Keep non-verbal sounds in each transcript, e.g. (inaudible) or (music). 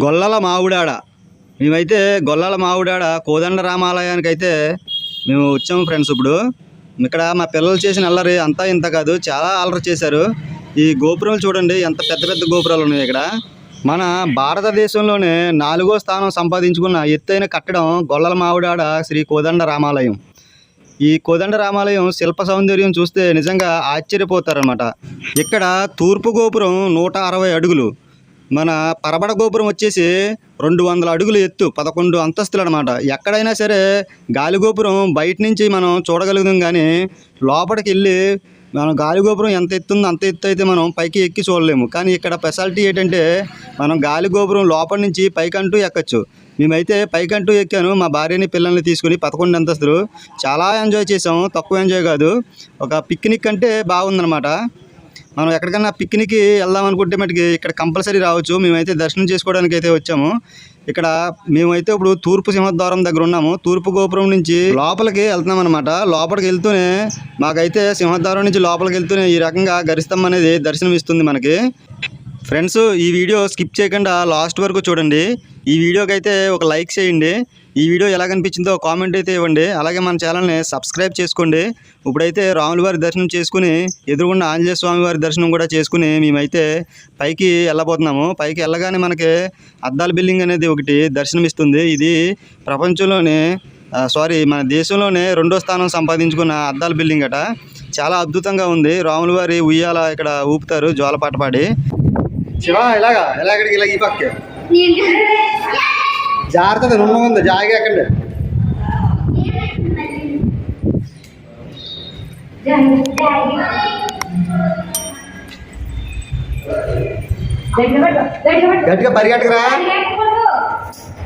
గొల్లల మావుడాడ. మేమైతే గొల్లల మావుడాడ కోదండ రామాలయానికి అయితే మేము వచ్చాము ఫ్రెండ్స్ ఇప్పుడు. ఇక్కడ మా పిల్లలు చేసిన అల్లరి అంతా ఇంత కాదు చాలా అల్లరి చేశారు. ఈ గోపురాలు చూడండి ఎంత పెద్ద పెద్ద గోపురాలు ఉన్నాయి ఇక్కడ. మన భారతదేశంలోనే నాలుగో స్థానం సంపాదించుకున్న ఎత్తైన కట్టడం గొల్లల మావుడాడ శ్రీ కోదండ రామాలయం. ఈ కోదండ రామాలయం శిల్ప సౌందర్యం చూస్తే నిజంగా ఆశ్చర్యపోతారనమాట ఇక్కడ తూర్పు గోపురం నూట అరవై అడుగులు మన పరబడ గోపురం వచ్చేసి రెండు వందల అడుగులు ఎత్తు పదకొండు అంతస్తులు అనమాట ఎక్కడైనా సరే గాలి గోపురం బయట నుంచి మనం చూడగలుగుతాం కానీ లోపలికి వెళ్ళి మనం గాలి గోపురం ఎంత ఎత్తుందో అంత ఎత్తు అయితే మనం పైకి ఎక్కి చూడలేము. కానీ ఇక్కడ స్పెషాలిటీ ఏంటంటే మనం గాలి గోపురం లోపల నుంచి పైకంటూ ఎక్కచ్చు. మేమైతే పైకంటూ ఎక్కాను మా భార్యని పిల్లల్ని తీసుకుని పదకొండు అంతస్తులు. చాలా ఎంజాయ్ చేసాము తక్కువ ఎంజాయ్ కాదు. ఒక పిక్నిక్ అంటే బాగుందన్నమాట. మనం ఎక్కడికైనా పిక్నిక్కి వెళ్దాం అనుకుంటే మటుకి ఇక్కడ కంపల్సరీ రావచ్చు. మేమైతే దర్శనం చేసుకోవడానికి అయితే వచ్చాము. ఇక్కడ మేమైతే ఇప్పుడు తూర్పు సింహద్వారం దగ్గర ఉన్నాము. తూర్పు గోపురం నుంచి లోపలికి వెళ్తున్నాం అనమాట లోపలికి వెళ్తూనే మాకైతే సింహద్వారం నుంచి లోపలికి వెళ్తూనే ఈ రకంగా గరిస్తం అనేది దర్శనం ఇస్తుంది మనకి. ఫ్రెండ్స్ ఈ వీడియో స్కిప్ చేయకుండా లాస్ట్ వరకు చూడండి. ఈ వీడియోకి అయితే ఒక లైక్ చేయండి. ఈ వీడియో ఎలా కనిపించిందో కామెంట్ అయితే ఇవ్వండి. అలాగే మన ఛానల్ని సబ్స్క్రైబ్ చేసుకోండి. ఇప్పుడైతే రాములవారి దర్శనం చేసుకుని ఎదురుగుండా ఆంజనేయ స్వామి వారి దర్శనం కూడా చేసుకుని మేమైతే పైకి వెళ్ళబోతున్నాము. పైకి వెళ్ళగానే మనకి అద్దాల బిల్డింగ్ అనేది ఒకటి దర్శనం ఇస్తుంది ఇది ప్రపంచంలోనే సారీ మన దేశంలోనే రెండో స్థానం సంపాదించుకున్న అద్దాల బిల్డింగ్ అట. చాలా అద్భుతంగా ఉంది. రాముల వారి ఉయ్యాల ఇక్కడ ఊపుతారు జ్వాలపాట పాడి. శివ ఇలాగా? ఇలా ఇక్కడికి ఇలా ఈ పక్కే? జాగ్రత్త నున్న ఉంది జాగా ఎక్కండి. గట్టిగా పరిగెట్టకరా.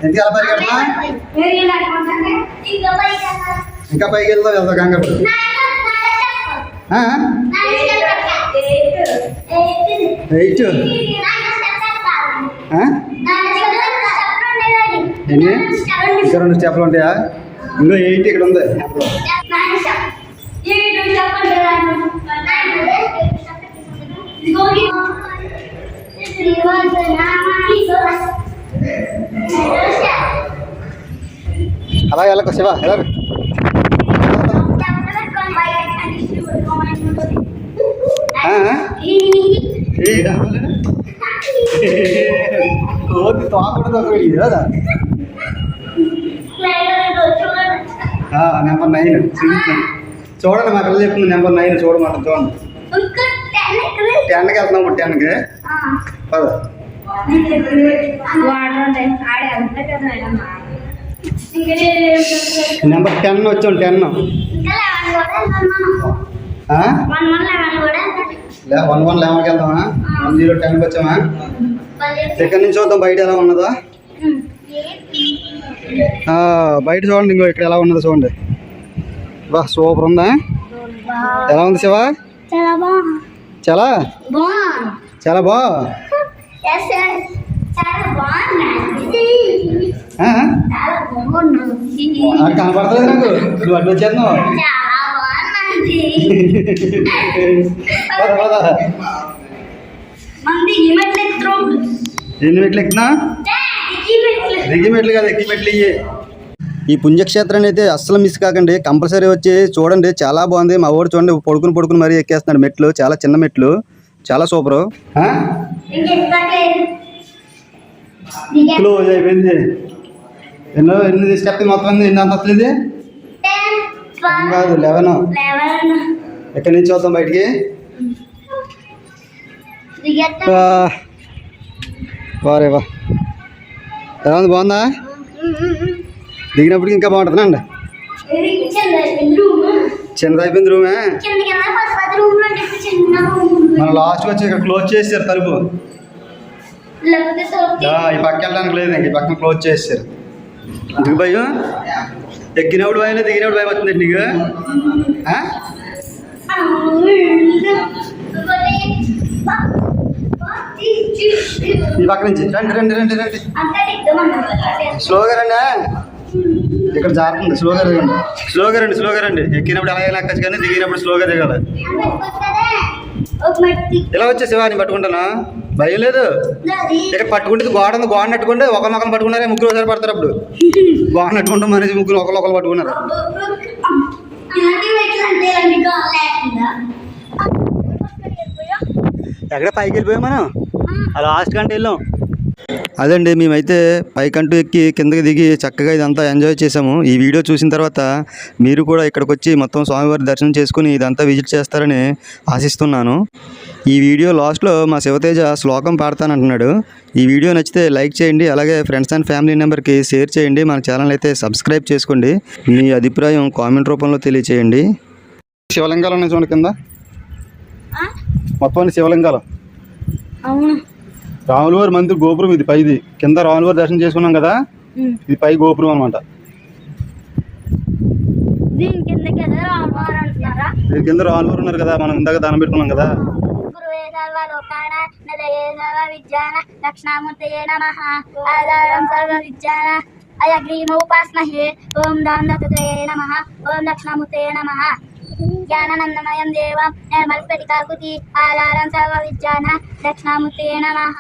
ఎందుకు ఎలా పరిగెట్టమా? ఇంకా పైకి వెళ్తాం వెళ్తాం కంగారు? ఎయిట్ ఇంకా రెండు స్టెప్లు ఉంటాయా? ఇంకో ఎయిట్ ఇక్కడ ఉంది. అలా వెళ్ళకు శివ ఎలా (laughs) కోతి తోకూడదు ఒకటి కదా? నెంబర్ నైన్ చూడండి మా పిల్లలు చెప్తుంది నెంబర్ నైన్ చూడమాట చూడండి. టెన్కి వెళ్తున్నాం ఇప్పుడు టెన్కి. పద. నెంబర్ టెన్ వచ్చాం టెన్. వన్ వన్ లెవెన్కి వెళ్దామా? వన్ జీరో టెన్కి వచ్చామా? ఇక్కడ నుంచి చూద్దాం? బయట ఎలా ఉన్నదో? బయట చూడండి ఇంకో ఇక్కడ ఎలా ఉన్నదో చూడండి. బా సూపర్ ఉందా? ఎలా ఉంది శివ? చాలా చాలా? బా. బాగుంది నాకు కనపడతలేదు నాకు. నువ్వు అడ్డు (laughs) చాలా బాగుంది పద పద మంది లిమిట్ ఎత్తుడు ఎన్ని మెట్లు ఎక్కినా దిగి మెట్లు కాదు ఎక్కి మెట్లు ఇయ్యి. ఈ పుణ్యక్షేత్రాన్ని అయితే అస్సలు మిస్ కాకండి. కంపల్సరీ వచ్చి చూడండి. చాలా బాగుంది. మా ఊరు చూడండి. పడుకుని పడుకుని మరీ ఎక్కేస్తున్నాడు మెట్లు. చాలా చిన్న మెట్లు. చాలా సూపరు. క్లోజ్ అయిపోయింది. ఎన్నో ఎన్ని స్టెప్ మొత్తం ఉంది ఎన్ని అంతస్తులు ఇది ఏం కాదు లెవెన్. ఎక్కడి నుంచి వద్దాం బయటికి. వారే వా. ఎలా ఉంది బాగుందా? దిగినప్పటికి ఇంకా బాగుంటుందండి చిన్నది అయిపోయింది రూమే. మనం లాస్ట్ వచ్చి ఇక్కడ క్లోజ్ చేశారు తలుపు. ఈ పక్క వెళ్ళడానికి లేదు ఇంక ఈ పక్కన క్లోజ్ చేశారు ఎందుకు భయం ఎక్కినప్పుడు భయం దిగినప్పుడు భయం వచ్చిందండి నీకు? ఈ పక్క నుంచి. రండి రండి రండి రండి. స్లోగా రండి ఇక్కడ జారుతుంది స్లోగా రండి స్లోగా రండి స్లోగా రండి. ఎక్కినప్పుడు అలాగే లెక్కచ్చు కానీ దిగినప్పుడు స్లోగా దిగాలి. ఇలా వచ్చే శివాని పట్టుకుంటానా? భయం లేదు. ఇక్కడ పట్టుకుంటే గోడ ఉంది గోడ నట్టుకుంటే ఒక మొక్కలు పట్టుకున్నారే ముగ్గురు ఒకసారి పడతారు అప్పుడు. గోడ నట్టుకుంటే మనిషి ముగ్గురు ఒకరు ఒకరు పట్టుకున్నారు. ఎక్కడ పైకి వెళ్ళిపోయాం మనం? లాస్ట్ కంటే వెళ్ళాం. అదండి మేమైతే పైకంటూ ఎక్కి కిందకి దిగి చక్కగా ఇదంతా ఎంజాయ్ చేసాము ఈ వీడియో చూసిన తర్వాత మీరు కూడా ఇక్కడికి వచ్చి మొత్తం స్వామివారి దర్శనం చేసుకుని ఇదంతా విజిట్ చేస్తారని ఆశిస్తున్నాను. ఈ వీడియో లాస్ట్లో మా శివతేజ శ్లోకం పాడతానంటున్నాడు. ఈ వీడియో నచ్చితే లైక్ చేయండి అలాగే ఫ్రెండ్స్ అండ్ ఫ్యామిలీ నెంబర్కి షేర్ చేయండి. మన ఛానల్ అయితే సబ్స్క్రైబ్ చేసుకోండి. మీ అభిప్రాయం కామెంట్ రూపంలో తెలియచేయండి. శివలింగాలు ఉన్నాయి చూడండి కింద. మొత్తం శివలింగాలు. అవును. రాములవారి మందిర్ గోపురం ఇది పైది. కింద రాములవారి దర్శనం చేసుకున్నాం కదా? ఇది పై గోపురం అనమాట దీని కింద రాములవారు ఉన్నారు కదా? మనం ఇందాక దానం పెట్టుకున్నాం కదా? అయగ్రీమోపాస్మహే ఓం దాందత్రయే నమః. ఓం దక్షిణామూర్తయే నమః. జ్ఞానానందమయం దేవం నిర్మల్ స్ఫటికాకృతి ఆధారం సర్వ విజ్ఞాన దక్షిణామూర్తయే నమః